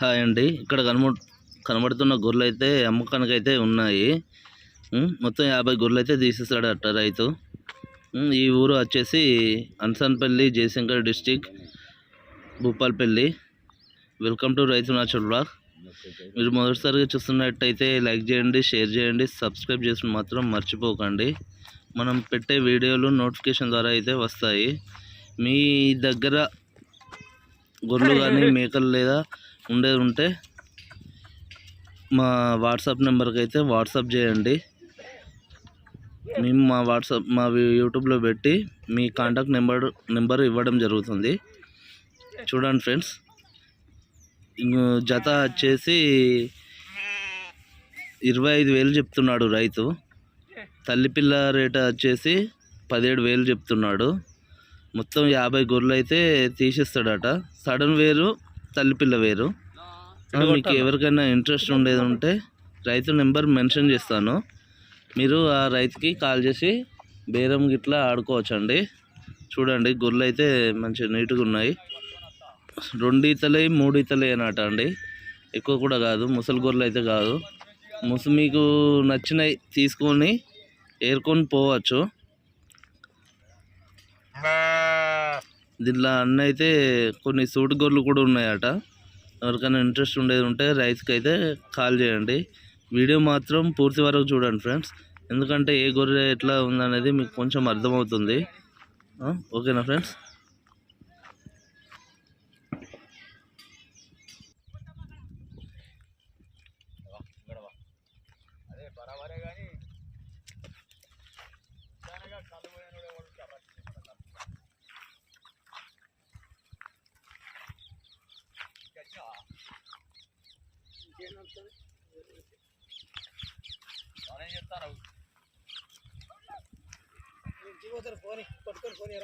Hi అండి. ఇక్కడ కనబ కనబడుతున్న గొర్రెలు అయితే అమ్మకానికి అయితే ఉన్నాయి మొత్తం యాభై గొర్రెలు అయితే అట్ట రైతు ఈ ఊరు వచ్చేసి Ansanpalli Jayashankar district Bhupalpalli. Welcome to Raitu natural blog. మీరు మొదటిసారిగా చూస్తున్నట్టయితే లైక్ చేయండి షేర్ చేయండి సబ్స్క్రైబ్ చేసి మాత్రం మర్చిపోకండి. మనం పెట్టే వీడియోలు నోటిఫికేషన్ ద్వారా అయితే వస్తాయి. మీ దగ్గర గొర్రెలు కానీ మేకలు లేదా ఉండేది ఉంటే మా వాట్సాప్ నెంబర్కి అయితే వాట్సాప్ చేయండి. మేము మా వాట్సాప్ మా యూట్యూబ్లో పెట్టి మీ కాంటాక్ట్ నెంబర్ నెంబర్ ఇవ్వడం జరుగుతుంది. చూడండి ఫ్రెండ్స్. జత వచ్చేసి ఇరవై ఐదు వేలు చెప్తున్నాడు రైతు. తల్లిపిల్ల రేట్ వచ్చేసి పదిహేడు వేలు చెప్తున్నాడు. మొత్తం యాభై గొర్రెలు అయితే తీసేస్తాడట. సడన్ వేరు తల్లిపిల్ల వేరు. మీకు ఎవరికైనా ఇంట్రెస్ట్ ఉండేది ఉంటే రైతు నెంబర్ మెన్షన్ చేస్తాను. మీరు ఆ రైతుకి కాల్ చేసి బేరం గిట్లా ఆడుకోవచ్చండి. చూడండి గొర్రెలు అయితే మంచి నీట్గా ఉన్నాయి. రెండు ఈతలే మూడు ఈతలే అనట అండి. ఎక్కువ కూడా కాదు ముసలి గొర్రెలు అయితే కాదు. ముసు మీకు నచ్చినవి తీసుకొని ఏరుకొని పోవచ్చు. దీంట్లో అన్న అయితే కొన్ని సూటి గొర్రెలు కూడా ఉన్నాయట. ఎవరికైనా ఇంట్రెస్ట్ ఉండేది ఉంటే రైస్కి అయితే కాల్ చేయండి. వీడియో మాత్రం పూర్తి వరకు చూడండి ఫ్రెండ్స్. ఎందుకంటే ఏ గొర్రె ఎట్లా ఉందనేది మీకు కొంచెం అర్థమవుతుంది. ఓకేనా ఫ్రెండ్స్? పోనీ పట్టుకొని పోనీ